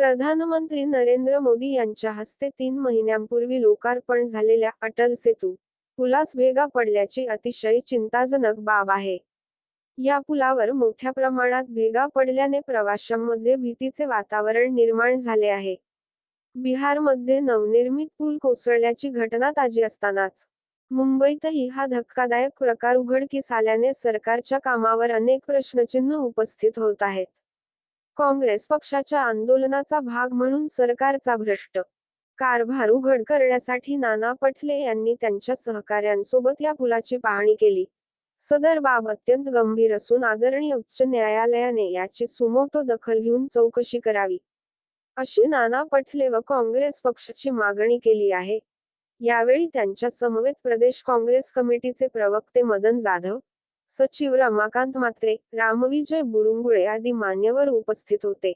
प्रधानमंत्री नरेंद्र मोदी यांच्या हस्ते तीन महिन्यांपूर्वी लोकार्पण झालेल्या अटल सेतू पुलास भेगा पडल्याची अतिशय चिंताजनक बाब आहे. या पुलावर मोठ्या प्रमाणात भेगा पडल्याने प्रवाशांमध्ये भीतीचे वातावरण निर्माण झाले आहे. बिहारमध्ये नवनिर्मित पूल कोसळल्याची घटना ताजी असतानाच मुंबईतही हा धक्कादायक प्रकार उघडकीस आल्याने सरकारच्या कामावर अनेक प्रश्नचिन्ह उपस्थित होत आहेत. काँग्रेस पक्षाच्या आंदोलनाचा भाग म्हणून सरकारचा भ्रष्ट. कारभार उघड करण्यासाठी नाना पटले यांनी त्यांच्या सहकाऱ्यांसोबत या पुलाची पाहणी केली. सदर बाब अत्यंत गंभीर असून आदरणीय उच्च न्यायालयाने याची सुमोटो दखल घेऊन चौकशी करावी. अशी नाना पटले व काँग्रेस पक्षाची मागणी केली आहे. यावेळी त्यांच्या समवेत प्रदेश काँग्रेस कमिटीचे प्रवक्ते मदन जाधव सचिव रमाकांत मात्रे रामविजय बुरुंगुळे आदी मान्यवर उपस्थित होते.